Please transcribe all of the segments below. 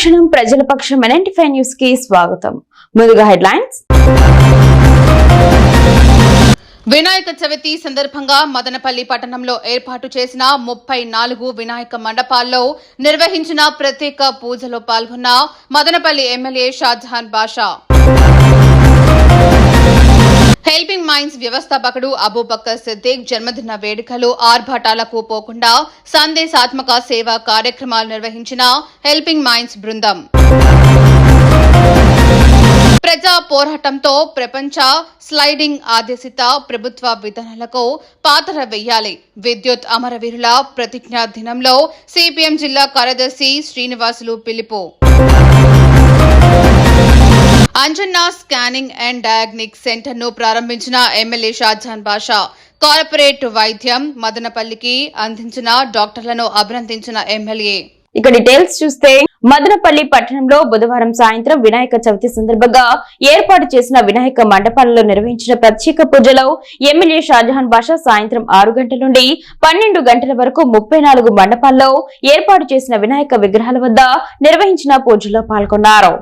అనుక్షణం ప్రజల పక్షం NNT five న్యూస్కి స్వాగతం. ముందుగా హెడ్లైన్స్. వినాయక చవితి సందర్భంగా మదనపల్లి పట్టణంలో ఏర్పాటు చేసిన ముప్పై నాలుగు వినాయక మండపాల్లో నిర్వహించిన ప్రత్యేక పూజలో పాల్గొన్న Madanapalle MLA Shahjahan Basha. Helping Minds వ్యవస్థాపకుడు అబూబక్కర్ సిద్దిక్ జన్మదిన వేడుకలు ఆర్భాటాలకు పోకుండా సందేశాత్మక సేవా కార్యక్రమాలు నిర్వహించిన హెల్పింగ్ మైండ్స్ బృందం. ప్రజా పోరాటంతో ప్రపంచ స్లైడింగ్ ఆదేశిత ప్రభుత్వ విధానాలకు పాతర వేయాలి విద్యుత్ అమరవీరుల ప్రతిజ్ఞా దినంలో సిపిఎం జిల్లా కార్యదర్శి శ్రీనివాసులు పిలుపు. అంజన్నా స్కానింగ్ అండ్ డయాగ్నిక్ సెంటర్ను ప్రారంభించిన ఎమ్మెల్యే షాజహాన్ బాషా కార్పొరేట్ వైద్యం మదనపల్లికి అందించిన డాక్టర్లను అభినందించిన ఎమ్మెల్యే. ఇక డీటెయిల్స్ చూస్తే మదనపల్లి పట్టణంలో బుధవారం సాయంత్రం వినాయక చవితి సందర్భంగా ఏర్పాటు చేసిన వినాయక మండపాలలో నిర్వహించిన ప్రత్యేక పూజలో ఎమ్మెల్యే షాజహాన్ బాషా సాయంత్రం ఆరు గంటల నుండి పన్నెండు గంటల వరకు ముప్పై నాలుగు మండపాల్లో ఏర్పాటు చేసిన వినాయక విగ్రహాల వద్ద నిర్వహించిన పూజలో పాల్గొన్నారు.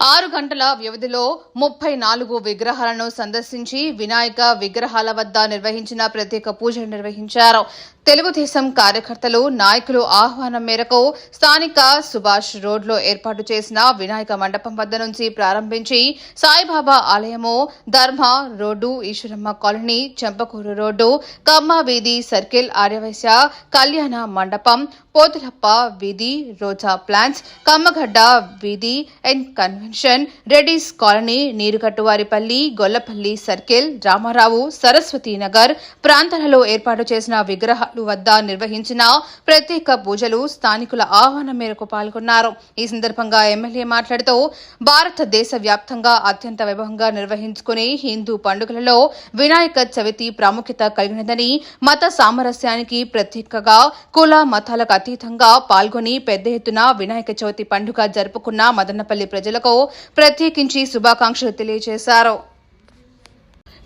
ఆరు గంటల వ్యవధిలో ముప్పై నాలుగు విగ్రహాలను సందర్శించి వినాయక విగ్రహాల వద్ద నిర్వహించిన ప్రత్యేక పూజలు నిర్వహించారు. తెలుగుదేశం కార్యకర్తలు నాయకులు ఆహ్వానం మేరకు స్థానిక సుభాష్ రోడ్లో ఏర్పాటు చేసిన వినాయక మండపం వద్ద నుంచి ప్రారంభించి సాయిబాబా ఆలయము Dharma road Eshwaramma colony Chempakuru road Kamma వీధి సర్కిల్ ఆర్యవైశ్య కళ్యాణ మండపం పోతులప్ప వీధి రోజా ప్లాంట్స్ కమ్మగడ్డ వీధి and convention Reddy's colony Neerukattuvaripalli Gollapalli circle Ramarao Saraswathi Nagar ప్రాంతాలలో ఏర్పాటు చేసిన విగ్రహాలు వద్ద నిర్వహించిన ప్రత్యేక పూజలు స్థానికుల ఆహ్వానం మేరకు పాల్గొన్నారు. ఈ సందర్భంగా ఎమ్మెల్యే మాట్లాడుతూ భారతదేశ వ్యాప్తంగా అత్యంత వైభవంగా నిర్వహించుకునే హిందూ పండుగలలో వినాయక చవితి ప్రాముఖ్యత కలిగినదని మత సామరస్యానికి ప్రత్యేకగా కుల మతాలకు అతీతంగా పాల్గొని పెద్ద ఎత్తున వినాయక చవితి పండుగ జరుపుకున్న మదనపల్లి ప్రజలకు ప్రత్యేకించి శుభాకాంక్షలు తెలియజేశారు.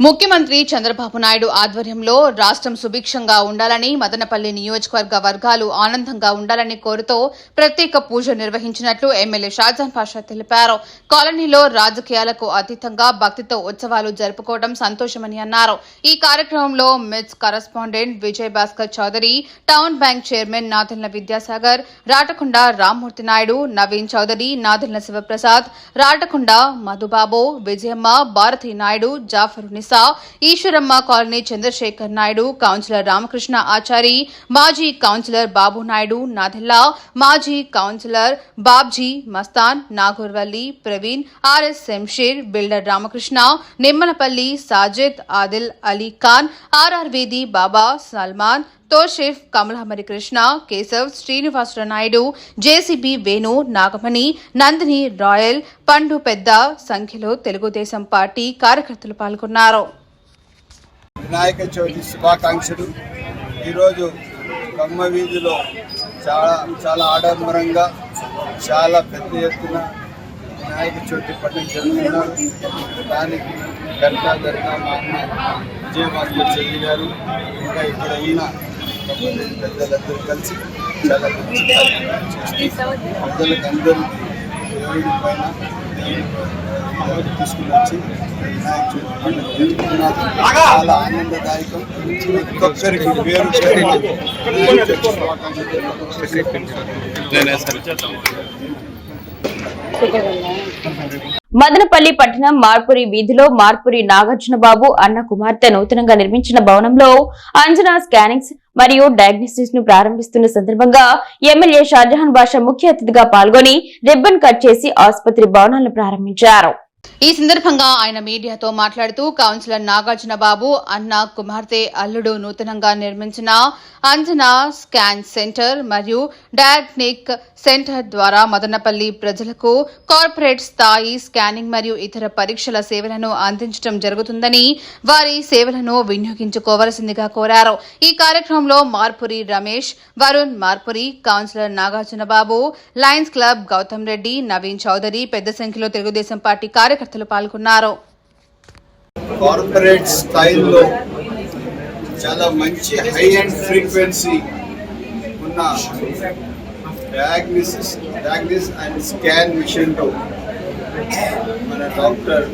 ముఖ్యమంత్రి చంద్రబాబు నాయుడు ఆధ్వర్యంలో రాష్ట్రం సుభిక్షంగా ఉండాలని మదనపల్లి నియోజకవర్గ వర్గాలు ఆనందంగా ఉండాలని కోరుతూ ప్రత్యేక పూజ నిర్వహించినట్లు ఎమ్మెల్యే షాజాన్ పాషా తెలిపారు. కాలనీలో రాజకీయాలకు అతీతంగా భక్తితో ఉత్సవాలు జరుపుకోవడం సంతోషమని అన్నారు. ఈ కార్యక్రమంలో MITS correspondent Vijay Bhaskar Chowdary town bank chairman Nadella Vidyasagar Ratakonda Rammurthy Naidu Naveen Chowdary Nadella Sivaprasad Ratakonda Madhubabu Vijayamma Bharathi Naidu Jafar Nisa Eshwaramma colony Chandrasekhar Naidu councillor Ramakrishna Achari మాజీ councillor Babu Naidu Nadella మాజీ councillor Babji Mastan Nagurvalli Praveen RS Shamsheer builder Ramakrishna Nimmalapalli Sajid Adil Ali Khan RR Vedi Baba Salman Toshif Kamalamari Krishna Keshav Srinivasula Naidu JCB Venu Nagamani Nandini Royal పండు పెద్ద సంఖ్యలో Telugu Desam party కార్యకర్తలు పాల్గొన్నారు. వినాయక చవితి శుభాకాంక్షలు. ఈరోజు కమ్మ వీధిలో చాలా చాలా ఆడంబరంగా చాలా పెద్ద ఎత్తున వినాయక చవితి పండుగ జరుగుతున్నారు. దానికి గంటా గంట మా అన్న విజయభాస్కర్ చెల్లి గారు ఇంకా ఇక్కడ ఉన్న పెద్దలందరూ కలిసి చాలా మంచి కార్యక్రమం అందరికీ దేవుడి పైన తీసుకుని వచ్చి చాలా ఆనందదాయకం ప్రతి ఒక్కరికి పేరు పేరు మదనపల్లి పట్టణం మార్పురి వీధిలో మార్పురి నాగార్జున బాబు అన్న కుమార్తె నూతనంగా నిర్మించిన భవనంలో అంజనా స్కానింగ్స్ మరియు డయాగ్నోసిస్ను ప్రారంభిస్తున్న సందర్భంగా ఎమ్మెల్యే షాజహాన్ బాషా ముఖ్య అతిథిగా పాల్గొని రిబ్బన్ కట్ చేసి ఆసుపత్రి భవనాలను ప్రారంభించారు. ఈ సందర్భంగా ఆయన మీడియాతో మాట్లాడుతూ కౌన్సిలర్ నాగార్జున బాబు అన్న కుమార్తె అల్లుడు నూతనంగా నిర్మించిన అంజనా స్కాన్ సెంటర్ మరియు డయాగ్నిక్ సెంటర్ ద్వారా మదనపల్లి ప్రజలకు కార్పొరేట్ స్థాయి స్కానింగ్ మరియు ఇతర పరీక్షల సేవలను అందించడం జరుగుతుందని వారి సేవలను వినియోగించుకోవలసిందిగా కోరారు. ఈ కార్యక్రమంలో Marpuri Ramesh Varun Marpuri councillor Nagarjuna Babu Lions Club Gautam Reddy Naveen Chowdary పెద్ద సంఖ్యలో తెలుగుదేశం పార్టీ కార్యకర్తలు పాల్గొన్నారు కార్పొరేట్ స్థాయిలో చాలా మంచి హై అండ్ ఫ్రీక్వెన్సీ ఉన్న డయాగ్నిసిస్ డయాగ్నిస్ అండ్ స్కాన్ మిషన్తో మన డాక్టర్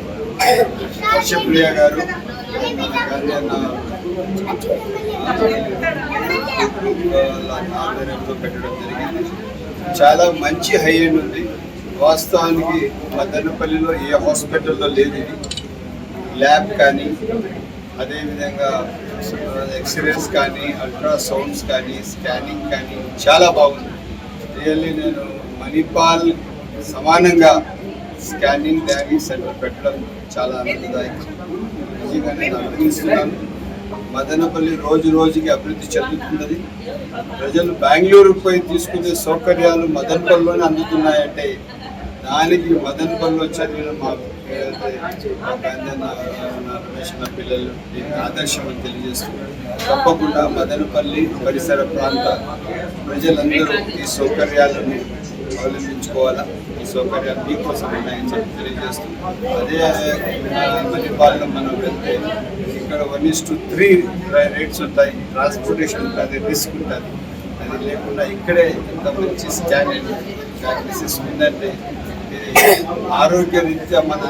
హర్షప్రియ గారు ఆధ్వర్యంలో పెట్టడం జరిగింది చాలా మంచి హై అండ్ ఉంది వాస్తవానికి మదనపల్లిలో ఏ హాస్పిటల్లో లేదు ఇది. ల్యాబ్ కానీ అదేవిధంగా ఎక్స్రేస్ కానీ అల్ట్రాసౌండ్స్ కానీ స్కానింగ్ కానీ చాలా బాగుంది. రియల్లీ నేను మణిపాల్ సమానంగా స్కానింగ్ డ్యాగింగ్ సెంటర్ పెట్టడం చాలా ఆనందదాయకం. నిజంగా నేను అభినందిస్తున్నాను మదనపల్లి రోజు రోజుకి అభివృద్ధి చెందుతున్నది. ప్రజలు బెంగళూరుకు పోయి తీసుకునే సౌకర్యాలు మదనపల్లిలోనే అందుతున్నాయంటే దానికి మదన్ పనులు వచ్చారు ఏదైతే మా నా- పిల్లలు దీనికి ఆదర్శం అని తెలియజేస్తున్నారు తప్పకుండా మదనపల్లి పరిసర ప్రాంత ప్రజలందరూ ఈ సౌకర్యాలను అవలంబించుకోవాలా? ఈ సౌకర్యాలు మీకోసం ఉన్నాయని చెప్పి తెలియజేస్తున్నాం అదే మణిపాల్లో మనం వెళ్తే ఇక్కడ one is to three rates ఉంటాయి. ట్రాన్స్పోర్టేషన్ ఉంటుంది రిస్క్ ఉంటుంది. అది లేకుండా ఇక్కడే ఇంత మంచి స్టాండర్డ్ ప్రాక్టీసెస్ ఉందంటే ఆరోగ్య రీత్యా మన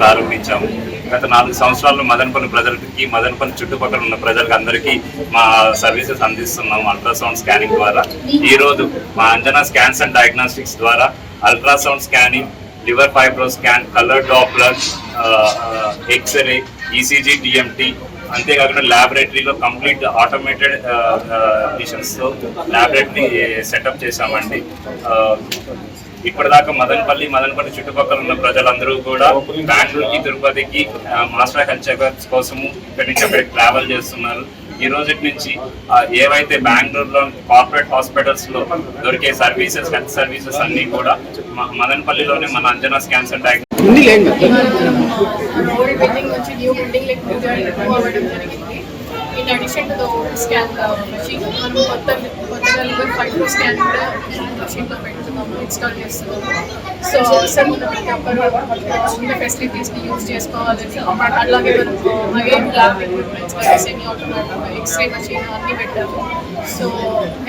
ప్రారంభించాము. గత నాలుగు సంవత్సరాలు మదనపల్లి ప్రజలకి మదనపల్లి చుట్టుపక్కల ఉన్న ప్రజలకు అందరికీ మా సర్వీసెస్ అందిస్తున్నాం అల్ట్రాసౌండ్ స్కానింగ్ ద్వారా. ఈ రోజు మా అంజనా స్కాన్స్ అండ్ డయాగ్నోస్టిక్స్ ద్వారా ultrasound scanning liver fibro scan colour Doppler X-ray ECG DMT అంతేకాకుండా ల్యాబొరేటరీలో కంప్లీట్ ఆటోమేటెడ్ మిషన్స్తో ల్యాబొరేటరీ సెటప్ చేశామండి. ఇప్పటిదాకా మదనపల్లి మదనపల్లి చుట్టుపక్కల ఉన్న ప్రజలందరూ కూడా బెంగళూరుకి తిరుపతికి మాస్టర్ హెల్త్ చెకప్స్ కోసము ఇక్కడి నుంచి అక్కడికి ట్రావెల్ చేస్తున్నారు. ఈ రోజు నుంచి ఆ, ఏవైతే బెంగళూరులో కార్పొరేట్ హాస్పిటల్స్లో దొరికే సర్వీసెస్ హెల్త్ సర్వీసెస్ అన్ని కూడా మదనపల్లిలోనే మన అంజనా డయాగ్నోస్టిక్స్ ఓల్డ్ బిల్డింగ్ నుంచి న్యూ బిల్డింగ్ అవ్వడం జరిగింది. In addition to the old scan machine మనం కొత్త కొత్తగా లివర్ స్కాన్ కూడా మెషిన్లో పెడుతున్నాము ఇన్స్టాల్ చేస్తున్నాము. సో సార్ మనం చిన్న ఫెసిలిటీస్ని యూజ్ చేసుకోవాలని అలాగే again lab equipments semi automatic X-ray machine అన్నీ పెట్టాము. సో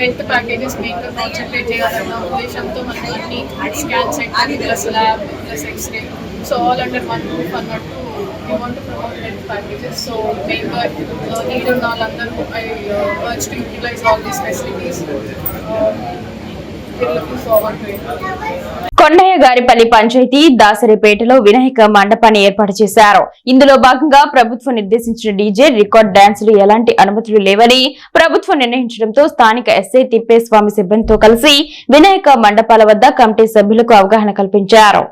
హెల్త్ ప్యాకేజెస్ మెయిన్గా కాన్సన్ట్రేట్ చేయాలన్న ఉద్దేశంతో మనం అన్ని scan centre plus lab plus X-ray so all under one roof అన్నట్టు we want to promote health packages. So member uh, need all under. I uh, uh urge to utilize all these facilities. Uh, we're looking forward to it. Kondaiah Garipalli panchayat దాసరిపేటలో Vinayaka మండపాన్ని ఏర్పాటు చేశారు ఇందులో భాగంగా ప్రభుత్వం నిర్దేశించిన DJ record డాన్సులు ఎలాంటి అనుమతులు లేవని ప్రభుత్వం నిర్ణయించడంతో స్థానిక ఎస్ఐ తిప్పేస్వామి సిబ్బందితో కలిసి వినాయక మండపాల వద్ద కమిటీ సభ్యులకు అవగాహన కల్పించారు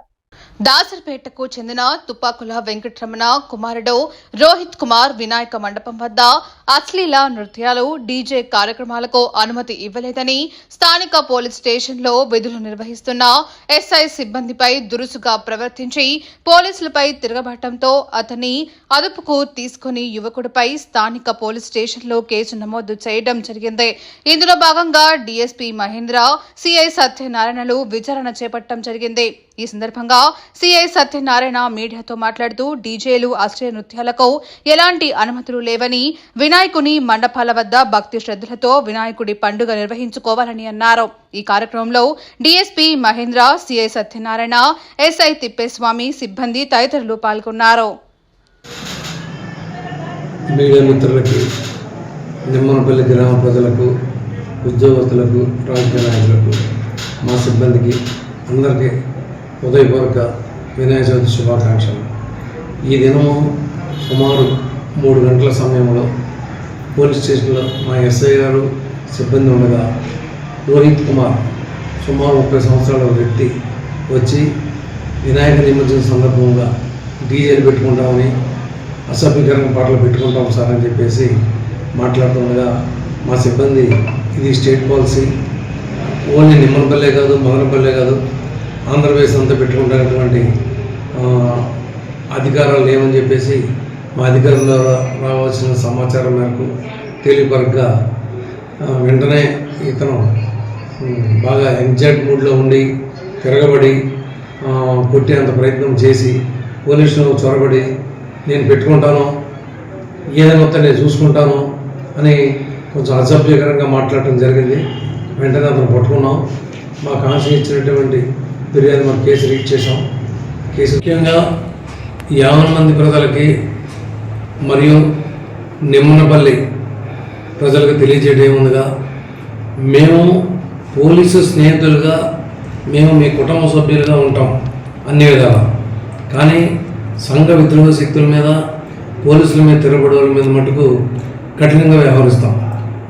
దాసర్పేటకు చెందిన తుపాకుల వెంకటరమణ కుమారుడు రోహిత్ కుమార్ వినాయక మండపం వద్ద అశ్లీల నృత్యాలు డీజే కార్యక్రమాలకు అనుమతి ఇవ్వలేదని స్థానిక పోలీస్ స్టేషన్లో విధులు నిర్వహిస్తున్న ఎస్ఐ సిబ్బందిపై దురుసుగా ప్రవర్తించి పోలీసులపై తిరగబడటంతో అతన్ని అదుపుకు తీసుకుని యువకుడిపై స్థానిక పోలీస్ స్టేషన్లో కేసు నమోదు చేయడం జరిగింది. ఇందులో భాగంగా డీఎస్పీ మహేంద్ర సిఐ సత్యనారాయణలు విచారణ చేపట్టడం జరిగింది. ఈ సందర్భంగా సిఐ సత్యనారాయణ మీడియాతో మాట్లాడుతూ డీజేలు అశ్లీల నృత్యాలకు ఎలాంటి అనుమతులు లేవని వినాయకుని మండపాల వద్ద భక్తి శ్రద్ధలతో వినాయకుడి పండుగ నిర్వహించుకోవాలని అన్నారు. ఈ కార్యక్రమంలో DSP Mahendra CI Satyanarayana SI Tippeswamy సిబ్బంది తదితరులు పాల్గొన్నారు. మీడియా మిత్రులకి నిమ్మనపల్లి గ్రామ ప్రజలకు ఉద్యోగస్తులకు రాజకీయ నాయకులకు మా సిబ్బందికి అందరికీ హృదయపూర్వక వినాయక చవితి శుభాకాంక్షలు. ఈ దినము సుమారు మూడు గంటల సమయంలో పోలీస్ స్టేషన్లో మా ఎస్ఐ గారు సిబ్బంది ఉండగా రోహిత్ కుమార్ సుమారు ముప్పై సంవత్సరాల వ్యక్తి వచ్చి వినాయక నిమజ్జనం సందర్భంగా డీజేలు పెట్టుకుంటామని అసభ్యకరంగా పాటలు పెట్టుకుంటాం సార్ అని చెప్పేసి మాట్లాడుతుండగా మా సిబ్బంది ఇది స్టేట్ పాలసీ. ఓన్లీ నిమ్మలపల్లె కాదు మదనపల్లె కాదు ఆంధ్రప్రదేశ్ అంతా పెట్టుకుంటున్నటువంటి అధికారాలు లేవని చెప్పేసి మా అధికారంలో రావాల్సిన సమాచారం మేరకు తేలిపరగ్గా వెంటనే ఇతను బాగా ఎంజాక్ట్ మూడ్లో ఉండి తిరగబడి కొట్టేంత ప్రయత్నం చేసి పోలీసులు చొరబడి నేను పెట్టుకుంటాను ఏదైనా వస్తే నేను చూసుకుంటాను అని కొంచెం అసభ్యకరంగా మాట్లాడటం జరిగింది. వెంటనే అతను పట్టుకున్నాం. మా కాన్సీ ఇచ్చినటువంటి ఫిర్యాదు మనం కేసు రీచ్ చేసాం కేసు ముఖ్యంగా యావన్ మంది ప్రజలకి మరియు నిమ్మనపల్లి ప్రజలకు తెలియజేయడం ఏముందిగా మేము పోలీసు స్నేహితులుగా మేము మీ కుటుంబ సభ్యులుగా ఉంటాం అన్ని విధాలా. కానీ సంఘ విద్రోహ శక్తుల మీద పోలీసుల మీద తిరగబడవల మీద మటుకు కఠినంగా వ్యవహరిస్తాం.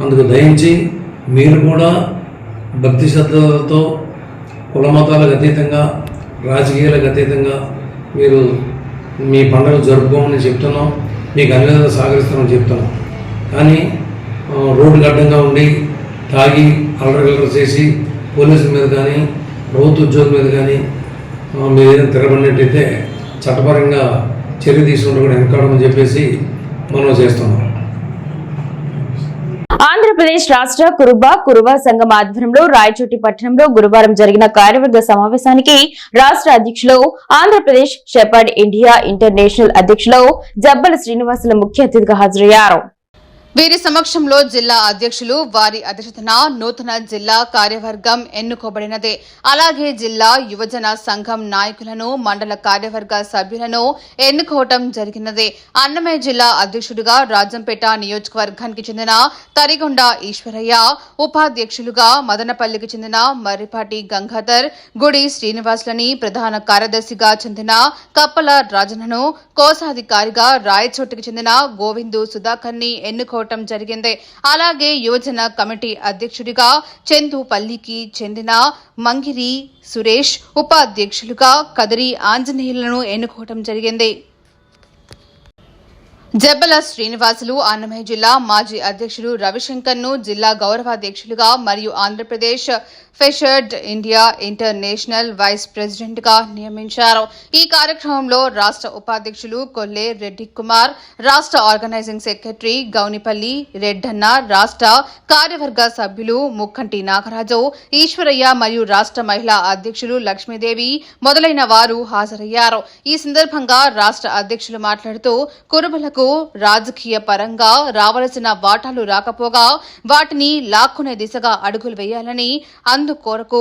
అందుకు దయించి మీరు కూడా భక్తి శ్రద్ధలతో కులమతాలకు అతీతంగా రాజకీయాలకు అతీతంగా మీరు మీ పండుగ జరుపుకోమని చెప్తున్నాం. మీకు అన్ని విధాలుగా సహకరిస్తామని చెప్తున్నాం కానీ రోడ్డు అడ్డంగా ఉండి తాగి అల్లరగల్లర చేసి పోలీసుల మీద కానీ ప్రభుత్వ ఉద్యోగుల మీద కానీ మీరు ఏదైనా తిరగబడినట్టయితే చట్టపరంగా చర్య తీసుకుంటూ కూడా వెనకాడమని చెప్పేసి మనం చేస్తున్నాం. ఆంధ్రప్రదేశ్ రాష్ట్ర కురుబ కురుబా సంఘం ఆధ్వర్యంలో రాయచోటి పట్టణంలో గురువారం జరిగిన కార్యవర్గ సమావేశానికి రాష్ట్ర అధ్యక్షులు ఆంధ్రప్రదేశ్ షెపర్డ్ ఇండియా ఇంటర్నేషనల్ అధ్యక్షులు జబ్బల శ్రీనివాసులు ముఖ్య అతిథిగా హాజరయ్యారు. వీరి సమక్షంలో జిల్లా అధ్యక్షులు వారి అధ్యక్షతన నూతన జిల్లా కార్యవర్గం ఎన్నుకోబడినదే. అలాగే జిల్లా యువజన సంఘం నాయకులను మండల కార్యవర్గ సభ్యులను ఎన్నుకోవటం జరిగినదే. అన్నమయ్య జిల్లా అధ్యక్షుడిగా రాజంపేట నియోజకవర్గానికి చెందిన తరిగొండ ఈశ్వరయ్య ఉపాధ్యక్షులుగా మదనపల్లికి చెందిన మర్రిపాటి గంగాధర్ గుడి శ్రీనివాసులని ప్రధాన కార్యదర్శిగా చెందిన కప్పల రాజనను కోశాధికారిగా రాయచోటికి చెందిన గోవిందు సుధాకర్ని తీసుకోవటం జరిగింది. అలాగే యువజన కమిటీ అధ్యక్షుడిగా చందుపల్లికి చెందిన మంగిరి సురేష్ ఉపాధ్యక్షులుగా కదిరి ఆంజనేయులను ఎన్నుకోవటం జరిగింది. జబ్బల శ్రీనివాసులు అన్నమయ్య జిల్లా మాజీ అధ్యక్షులు రవిశంకర్ను జిల్లా గౌరవాధ్యక్షులుగా మరియు ఆంధ్రప్రదేశ్ ఫెషర్డ్ ఇండియా ఇంటర్నేషనల్ వైస్ ప్రెసిడెంట్గా నియమించారు. ఈ కార్యక్రమంలో రాష్ట్ర ఉపాధ్యక్షులు కొల్లే రెడ్డి కుమార్ రాష్ట్ర ఆర్గనైజింగ్ సెక్రటరీ గౌనిపల్లి రెడ్డన్న రాష్ట్ర కార్యవర్గ సభ్యులు ముక్కంటి నాగరాజు ఈశ్వరయ్య మరియు రాష్ట్ర మహిళా అధ్యక్షులు లక్ష్మీదేవి మొదలైన వారు హాజరయ్యారు. ఈ సందర్భంగా రాష్ట్ర అధ్యక్షులు మాట్లాడుతూ కురుబలకు రాజకీయ పరంగా రావలసిన వాటాలు రాకపోగా వాటిని లాక్కునే దిశగా అడుగులు వేయాలని అందుకొరకు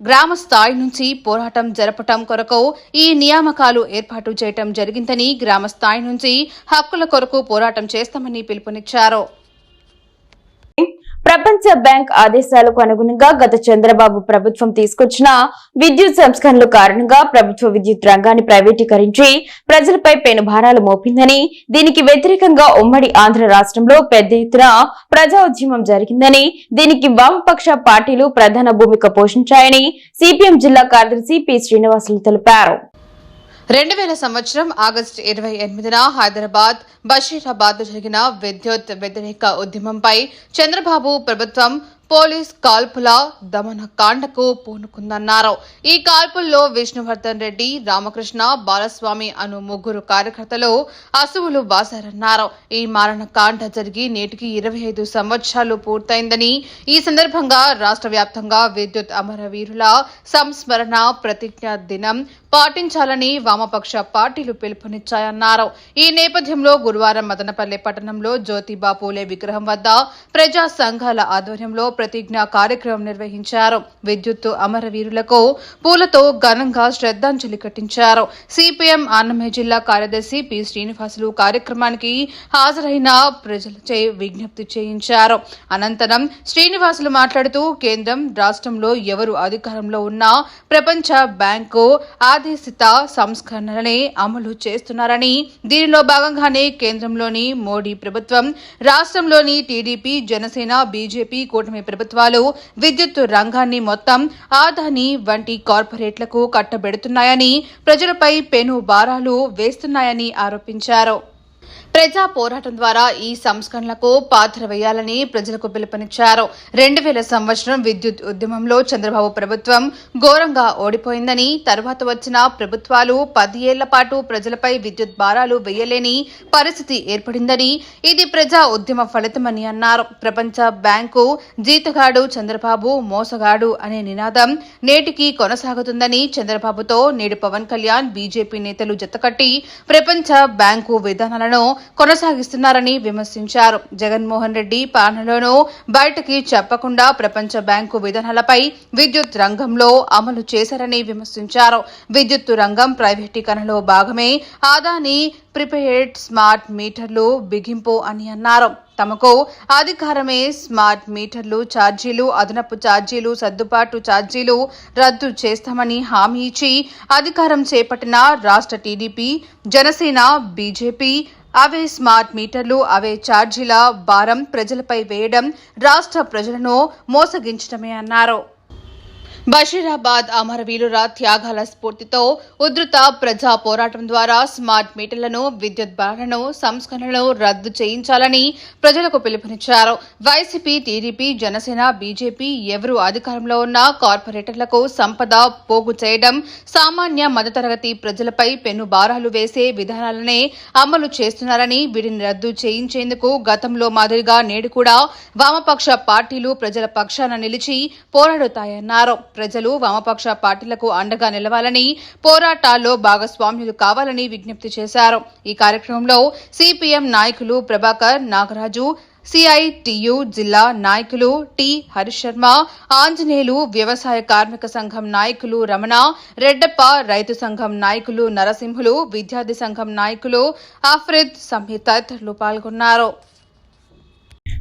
గ్రామ స్థాయి నుంచి పోరాటం జరపటం కొరకు ఈ నియామకాలు ఏర్పాటు చేయటం జరిగిందని గ్రామ స్థాయి నుంచి హక్కుల కొరకు పోరాటం చేస్తామని పిలుపునిచ్చారు. ప్రపంచ బ్యాంక్ ఆదేశాలకు అనుగుణంగా గత చంద్రబాబు ప్రభుత్వం తీసుకొచ్చిన విద్యుత్ సంస్కరణల కారణంగా ప్రభుత్వ విద్యుత్ రంగాన్ని ప్రైవేటీకరించి ప్రజలపై పెనుభారాలు మోపిందని దీనికి వ్యతిరేకంగా ఉమ్మడి ఆంధ్ర రాష్ట్రంలో పెద్ద ఎత్తున ప్రజా ఉద్యమం జరిగిందని దీనికి వామపక్ష పార్టీలు ప్రధాన భూమిక పోషించాయని సిపిఎం జిల్లా కార్యదర్శి పి శ్రీనివాసులు తెలిపారు. రెండు వేల సంవత్సరం ఆగస్టు ఇరవై ఎనిమిదిన హైదరాబాద్ బషీరాబాద్ జరిగిన విద్యుత్ వ్యతిరేక ఉద్యమంపై చంద్రబాబు ప్రభుత్వం పోలీస్ కాల్పుల దమన కాండకు పూనుకుందన్నారు. ఈ కాల్పుల్లో విష్ణువర్ధన్ రెడ్డి రామకృష్ణ బాలస్వామి అను ముగ్గురు కార్యకర్తలు అసువులు బాసారన్నారు ఈ మారణ కాండ జరిగి నేటికి ఇరవై ఐదు సంవత్సరాలు పూర్తయిందని ఈ సందర్భంగా రాష్ట్ర వ్యాప్తంగా విద్యుత్ అమరవీరుల సంస్మరణ ప్రతిజ్ఞ దినం పాటించాలని వామపక్ష పార్టీలు పిలుపునిచ్చాయన్నారు. ఈ నేపథ్యంలో గురువారం మదనపల్లె పట్టణంలో జ్యోతిబా పూలే విగ్రహం వద్ద ప్రజా సంఘాల ఆధ్వర్యంలో ప్రతిజ్ఞ కార్యక్రమం నిర్వహించారు. విద్యుత్తు అమరవీరులకు పూలతో ఘనంగా శ్రద్ధాంజలి ఘటించారు. సిపిఎం అన్నమయ్య జిల్లా కార్యదర్శి పి శ్రీనివాసులు కార్యక్రమానికి హాజరైన ప్రజలచే విజ్ఞప్తి చేయించారు. అనంతరం శ్రీనివాసులు మాట్లాడుతూ కేంద్రం రాష్ట్రంలో ఎవరు అధికారంలో ఉన్నా ప్రపంచ బ్యాంకు ప్రాదేశిక సంస్కరణలనే అమలు చేస్తున్నారని దీనిలో భాగంగానే కేంద్రంలోని మోడీ ప్రభుత్వం రాష్ట్రంలోని టీడీపీ జనసేన బీజేపీ కూటమి ప్రభుత్వాలు విద్యుత్ రంగాన్ని మొత్తం ఆదాని వంటి కార్పొరేట్లకు కట్టబెడుతున్నాయని ప్రజలపై పెను భారాలు వేస్తున్నాయని ఆరోపించారు. ప్రజా పోరాటం ద్వారా ఈ సంస్కరణలకు పాత్ర వేయాలని ప్రజలకు పిలుపునిచ్చారు. రెండు వేల సంవత్సరం విద్యుత్ ఉద్యమంలో చంద్రబాబు ప్రభుత్వం ఘోరంగా ఓడిపోయిందని తర్వాత వచ్చిన ప్రభుత్వాలు పది ఏళ్ళ పాటు ప్రజలపై విద్యుత్ భారాలు వేయలేని పరిస్థితి ఏర్పడిందని ఇది ప్రజా ఉద్యమ ఫలితమని అన్నారు. ప్రపంచ బ్యాంకు జీతగాడు చంద్రబాబు మోసగాడు అనే నినాదం నేటికి కొనసాగుతుందని చంద్రబాబుతో నేడు పవన్ కళ్యాణ్ బీజేపీ నేతలు జతకట్టి ప్రపంచ బ్యాంకు విధానాలను కొనసాగిస్తున్నారని విమర్శించారు. జగన్మోహన్ రెడ్డి పాలనలోనూ బయటకి చెప్పకుండా ప్రపంచ బ్యాంకు విధానాలపై విద్యుత్ రంగంలో అమలు చేశారని విమర్శించారు. విద్యుత్తు రంగం ప్రైవేటీకరణలో భాగమే. ఆదాని ప్రిపేర్డ్ స్మార్ట్ మీటర్లు బిగింపు అని అన్నారు. తమకు అధికారమే స్మార్ట్ మీటర్లు ఛార్జీలు అదనపు ఛార్జీలు సర్దుబాటు ఛార్జీలు రద్దు చేస్తామని హామీ ఇచ్చి అధికారం చేపట్టిన రాష్ట్ర టీడీపీ జనసేన బీజేపీ అవే స్మార్ట్ మీటర్లు అవే ఛార్జీల భారం ప్రజలపై వేయడం రాష్ట్ర ప్రజలను మోసగించడమే అన్నారు. బషీరాబాద్ అమరవీరుల త్యాగాల స్ఫూర్తితో ఉధృత ప్రజా పోరాటం ద్వారా స్మార్ట్ మీటర్లను విద్యుత్ బాలను సంస్కరణలను రద్దు చేయించాలని ప్రజలకు పిలుపునిచ్చారు. వైసీపీ టీడీపీ జనసేన బీజేపీ ఎవరు అధికారంలో ఉన్న కార్పొరేటర్లకు సంపద పోగు చేయడం సామాన్య మధ్యతరగతి ప్రజలపై పెను భారాలు వేసే విధానాలనే అమలు చేస్తున్నారని వీటిని రద్దు చేయించేందుకు గతంలో మాదిరిగా నేడు కూడా వామపక్ష పార్టీలు ప్రజల పక్షాన నిలిచి పోరాడుతాయన్నారు. ప్రజలు వామపక్ష పార్టీలకు అండగా నిలవాలని పోరాటాల్లో భాగస్వామ్యులు కావాలని విజ్ఞప్తి చేశారు. ఈ కార్యక్రమంలో సిపిఎం నాయకులు ప్రభాకర్ నాగరాజు సిఐటియు జిల్లా నాయకులు టి హరిశర్మ ఆంజనేయులు వ్యవసాయ కార్మిక సంఘం నాయకులు రమణ రెడ్డప్ప రైతు సంఘం నాయకులు నరసింహులు విద్యార్థి సంఘం నాయకులు ఆఫ్రిద్ సంహిత తదితరులు పాల్గొన్నారు.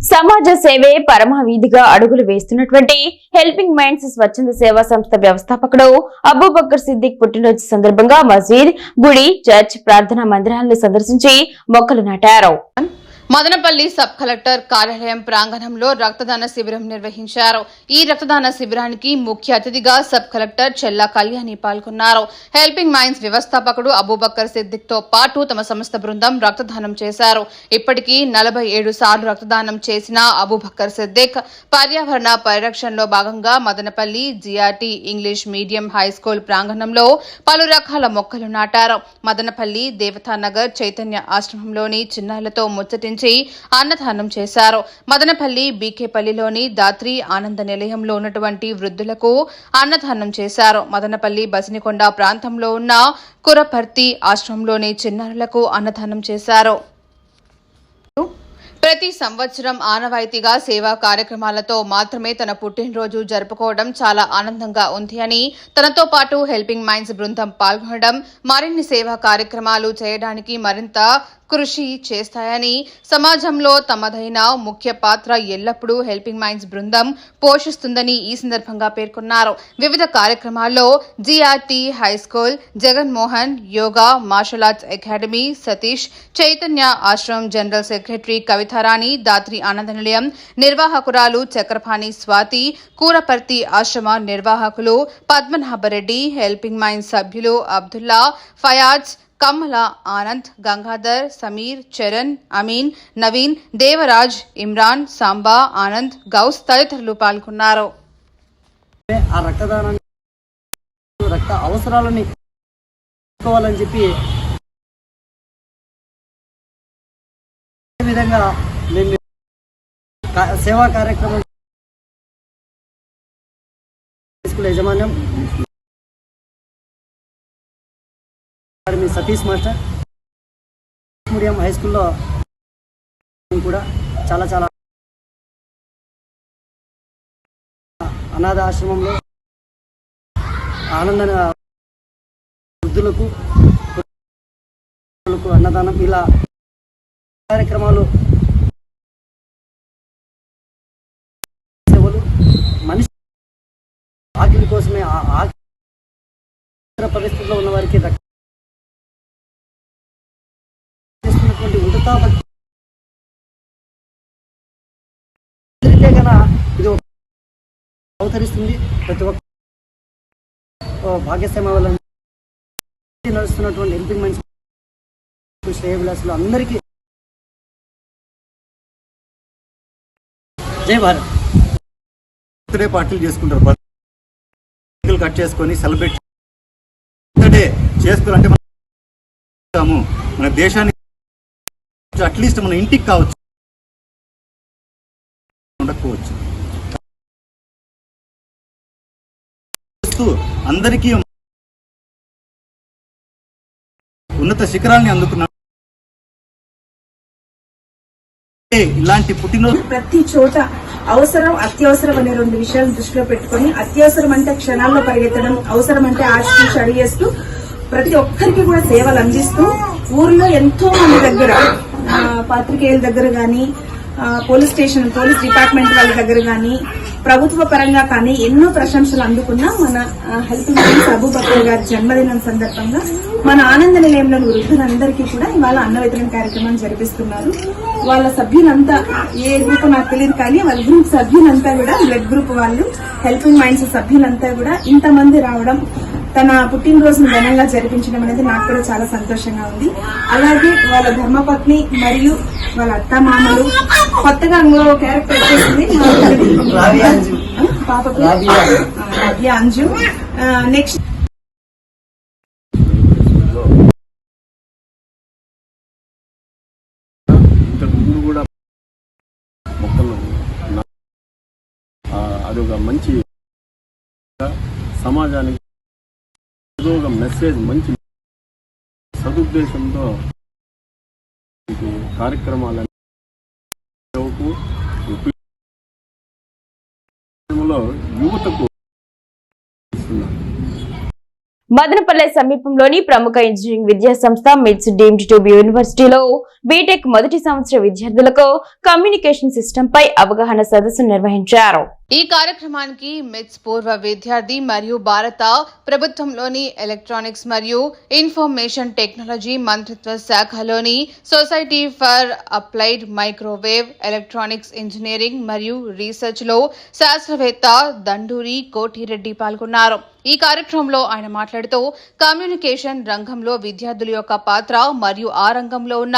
సమాజ సేవే పరమవీధిగా అడుగులు వేస్తున్నటువంటి హెల్పింగ్ మైండ్స్ స్వచ్ఛంద సేవా సంస్థ వ్యవస్థాపకుడు అబూబక్కర్ సిద్దిక్ పుట్టినరోజు సందర్భంగా మసీద్ గుడి చర్చ్ ప్రార్థనా మందిరాలను సందర్శించి మొక్కలు నాటారు. మదనపల్లి సబ్ కలెక్టర్ కార్యాలయం ప్రాంగణంలో రక్తదాన శిబిరం నిర్వహించారు. ఈ రక్తదాన శిబిరానికి ముఖ్య అతిథిగా సబ్ కలెక్టర్ చెల్లా కళ్యాణి పాల్గొన్నారు. హెల్పింగ్ మైన్స్ వ్యవస్థాపకుడు అబూబక్కర్ సిద్దిక్తో పాటు తమ సంస్థ బృందం రక్తదానం చేశారు. ఇప్పటికీ నలభై ఏడు సార్లు రక్తదానం చేసిన అబూబక్కర్ సిద్దిక్ పర్యావరణ పరిరక్షణలో భాగంగా Madanapalle GRT English medium high school ప్రాంగణంలో పలు రకాల మొక్కలు నాటారు. మదనపల్లి దేవతానగర్ చైతన్య ఆశ్రమంలోని చిన్నారులతో ముచ్చటించి అన్నదానం చేశారు. మదనపల్లి బీకేపల్లిలోని దాత్రి ఆనంద నిలయంలో ఉన్నటువంటి వృద్ధులకు అన్నదానం చేశారు. మదనపల్లి బసినికొండ ప్రాంతంలో ఉన్న కురపర్తి ఆశ్రమంలోని చిన్నారులకు అన్నదానం చేశారు. ప్రతి సంవత్సరం ఆనవాయితీగా సేవా కార్యక్రమాలతో మాత్రమే తన పుట్టినరోజు జరుపుకోవడం చాలా ఆనందంగా ఉంది అని తనతో పాటు హెల్పింగ్ మైండ్స్ బృందం పాల్గొనడం మరిన్ని సేవా కార్యక్రమాలు చేయడానికి మరింత కృషి చేస్తాయని సమాజంలో తమదైన ముఖ్య పాత్ర ఎల్లప్పుడూ హెల్పింగ్ మైండ్స్ బృందం పోషిస్తుందని ఈ సందర్భంగా పేర్కొన్నారు. వివిధ కార్యక్రమాల్లో GRT high school Jaganmohan yoga martial arts academy Satish Chaitanya ఆశ్రమం జనరల్ సెక్రటరీ కవితారాణి దాత్రి ఆనంద నిలయం నిర్వాహకురాలు చక్రపాణి స్వాతి కూరపర్తి ఆశ్రమ నిర్వాహకులు పద్మనాభరెడ్డి హెల్పింగ్ మైండ్స్ సభ్యులు అబ్దుల్లా ఫయాజ్ కమ్మల ఆనంద్ గంగాధర్ సమీర్ చరణ్ అమీన్ నవీన్ దేవరాజ్ ఇమ్రాన్ సాంబా ఆనంద్ గౌస్ తదితరులు పాల్గొన్నారు. ఆ రక్తదానాన్ని రక్త అవసరాలని చెప్పి విధంగా మేము సేవా కార్యక్రమం యజమాన్యం మీ సతీష్ మాస్టర్. మీడియం హై స్కూల్లో కూడా చాలా చాలా అనాథ ఆశ్రమంలో ఆనంద వృద్ధులకు వృద్ధులకు అన్నదానం ఇలా కార్యక్రమాలు సేవలు మనిషి ఆకలి కోసమే ఆ ఆకలి పరిస్థితిలో ఉన్న వారికి ఇది అవతరిస్తుంది. ప్రతి ఒక్క ఓ భాగ్యశ్రమ వల్ల నడుస్తున్నటువంటి హెల్పింగ్ విలాసులు శ్రేయభిలాసులు అందరికీ. జై భారత్. బర్త్డే పార్టీలు చేసుకుంటారు. బర్త్డే కట్ చేసుకొని సెలబ్రేట్ బర్త్డే చేసుకోవాలంటే మన దేశాన్ని కావచ్చు అట్లీస్ట్ మన ఇంటికి కావచ్చు. ఉండకపోవచ్చు. అందరికీ ఉన్నత శిఖరాల్ని అందుకున్న ఇలాంటి పుట్టినరోజు ప్రతి చోట అవసరం అత్యవసరం అనే రెండు విషయాలను దృష్టిలో పెట్టుకొని అత్యవసరం అంటే క్షణాల్లో పరిగెత్తడం అవసరం అంటే ఆశించి అడిగేస్తూ ప్రతి ఒక్కరికి కూడా సేవలు అందిస్తూ ఊర్లో ఎంతో మంది దగ్గర పాత్రికేయుల దగ్గర కానీ పోలీస్ స్టేషన్ పోలీస్ డిపార్ట్మెంట్ వాళ్ళ దగ్గర కానీ ప్రభుత్వ పరంగా కానీ ఎన్నో ప్రశంసలు అందుకున్న మన హెల్త్ మినిస్టర్ అబూబకర్ గారి జన్మదినం సందర్భంగా మన ఆనంద నిలయంలోని వృద్ధులందరికీ కూడా ఇవాళ అన్న వితరణ కార్యక్రమం జరిపిస్తున్నారు. వాళ్ళ సభ్యులంతా ఏ గ్రూప్ నాకు తెలియదు కానీ వాళ్ళ గ్రూప్ సభ్యులంతా కూడా బ్లడ్ గ్రూప్ వాళ్ళు హెల్పింగ్ మైండ్స్ సభ్యులంతా కూడా ఇంతమంది రావడం తన పుట్టినరోజును ఘనంగా జరిపించడం అనేది నాకు కూడా చాలా సంతోషంగా ఉంది. అలాగే వాళ్ళ ధర్మపత్ని మరియు వాళ్ళ అత్త మామలు కొత్తగా ఇంకో క్యారెక్టర్ వచ్చేసింది. పాపకు అంజు. నెక్స్ట్ అదొక మంచి సమాజానికి ఏదో ఒక మెసేజ్ మంచి సదుద్దేశంతో ఈ ఉపయోగంలో యువతకు మదనపల్లె సమీపంలోని ప్రముఖ ఇంజనీరింగ్ విద్యా సంస్థ మిడ్స్ డీమ్డ్ టు బి యూనివర్సిటీలో బీటెక్ మొదటి సంవత్సర విద్యార్థులకు కమ్యూనికేషన్ సిస్టమ్ పై అవగాహన సదస్సు నిర్వహించారు. ఈ కార్యక్రమానికి మిట్స్ పూర్వ విద్యార్థి మరియు భారత ప్రభుత్వంలోని ఎలక్ట్రానిక్స్ మరియు ఇన్ఫర్మేషన్ టెక్నాలజీ మంత్రిత్వ శాఖలోని society for applied microwave electronics engineering మరియు రీసెర్చ్లో శాస్త్రవేత్త దండూరి కోటిరెడ్డి పాల్గొన్నారు. ఈ కార్యక్రమంలో ఆయన మాట్లాడుతూ కమ్యూనికేషన్ రంగంలో విద్యార్థుల యొక్క పాత్ర మరియు ఆ రంగంలో ఉన్న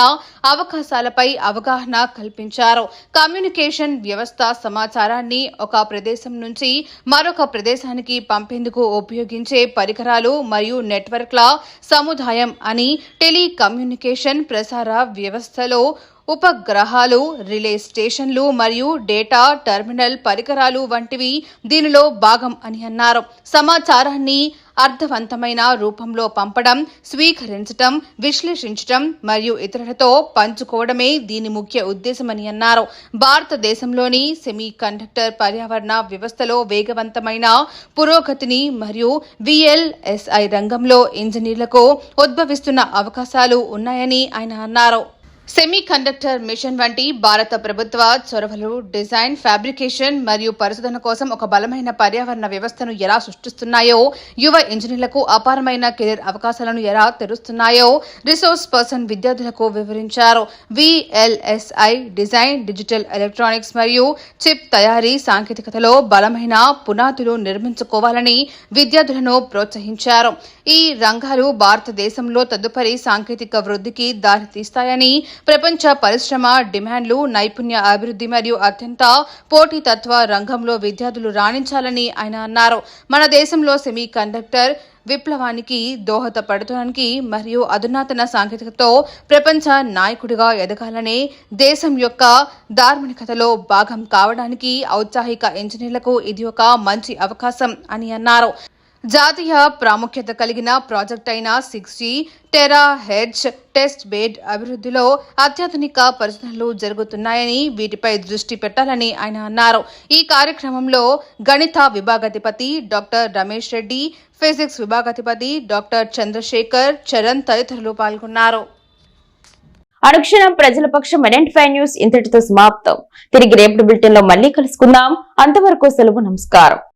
అవకాశాలపై అవగాహన కల్పించారు. కమ్యూనికేషన్ వ్యవస్థ సమాచారాన్ని ఒక ప్రదేశం నుంచి మరొక ప్రదేశానికి పంపేందుకు ఉపయోగించే పరికరాలు మరియు నెట్వర్క్ల సముదాయం అని టెలికమ్యూనికేషన్ ప్రసార వ్యవస్థలో ఉపగ్రహాలు రిలే స్టేషన్లు మరియు డేటా టెర్మినల్ పరికరాలు వంటివి దీనిలో భాగం అని అన్నారు. సమాచారాన్ని అర్థవంతమైన రూపంలో పంపడం స్వీకరించటం విశ్లేషించటం మరియు ఇతరులతో పంచుకోవడమే దీని ముఖ్య ఉద్దేశమని అన్నారు. భారతదేశంలోని సెమీ కండక్టర్ పర్యావరణ వ్యవస్థలో వేగవంతమైన పురోగతిని మరియు విఎల్ఎస్ఐ రంగంలో ఇంజనీర్లకు ఉద్భవిస్తున్న అవకాశాలు ఉన్నాయని ఆయన అన్నారు. సెమీ కండక్టర్ మిషన్ వంటి భారత ప్రభుత్వ చొరవలు డిజైన్ ఫ్యాబ్రికేషన్ మరియు పరిశోధన కోసం ఒక బలమైన పర్యావరణ వ్యవస్థను ఎలా సృష్టిస్తున్నాయో యువ ఇంజనీర్లకు అపారమైన కెరీర్ అవకాశాలను ఎలా తెరుస్తున్నాయో రిసోర్స్ పర్సన్ విద్యార్థులకు వివరించారు. విఎల్ఎస్ఐ డిజైన్ డిజిటల్ ఎలక్ట్రానిక్స్ మరియు చిప్ తయారీ సాంకేతికతలో బలమైన పునాదులు నిర్మించుకోవాలని విద్యార్థులను ప్రోత్సహించారు. ఈ రంగాలు భారతదేశంలో తదుపరి సాంకేతిక వృద్ధికి దారితీస్తాయని ప్రపంచ పరిశ్రమ డిమాండ్లు నైపుణ్య అభివృద్ధి మరియు అత్యంత పోటీతత్వ రంగంలో విద్యార్థులు రాణించాలని ఆయన అన్నారు. మన దేశంలో సెమీ కండక్టర్ విప్లవానికి దోహదపడటానికి మరియు అధునాతన సాంకేతికతో ప్రపంచ నాయకుడిగా ఎదగాలనే దేశం యొక్క ధార్మికతలో భాగం కావడానికి ఔత్సాహిక ఇంజనీర్లకు ఇది ఒక మంచి అవకాశం అని అన్నారు. జాతీయ ప్రాముఖ్యత కలిగిన ప్రాజెక్ట్ అయిన six G terahertz test bed అభివృద్ధిలో అత్యాధునిక పరిశోధనలు జరుగుతున్నాయని వీటిపై దృష్టి పెట్టాలని ఆయన అన్నారు. ఈ కార్యక్రమంలో గణిత విభాగాధిపతి డాక్టర్ రమేష్ రెడ్డి ఫిజిక్స్ విభాగాధిపతి డాక్టర్ చంద్రశేఖర్ చరణ్ తదితరులు పాల్గొన్నారు. అనుక్షణం ప్రజల పక్షం ఫైవ్ న్యూస్ ఇంతటితో సమాప్తం. తిరిగి రేపటి బులెటిన్లో మళ్ళీ కలుసుకుందాం. అంతవరకు సెలవు నమస్కారం.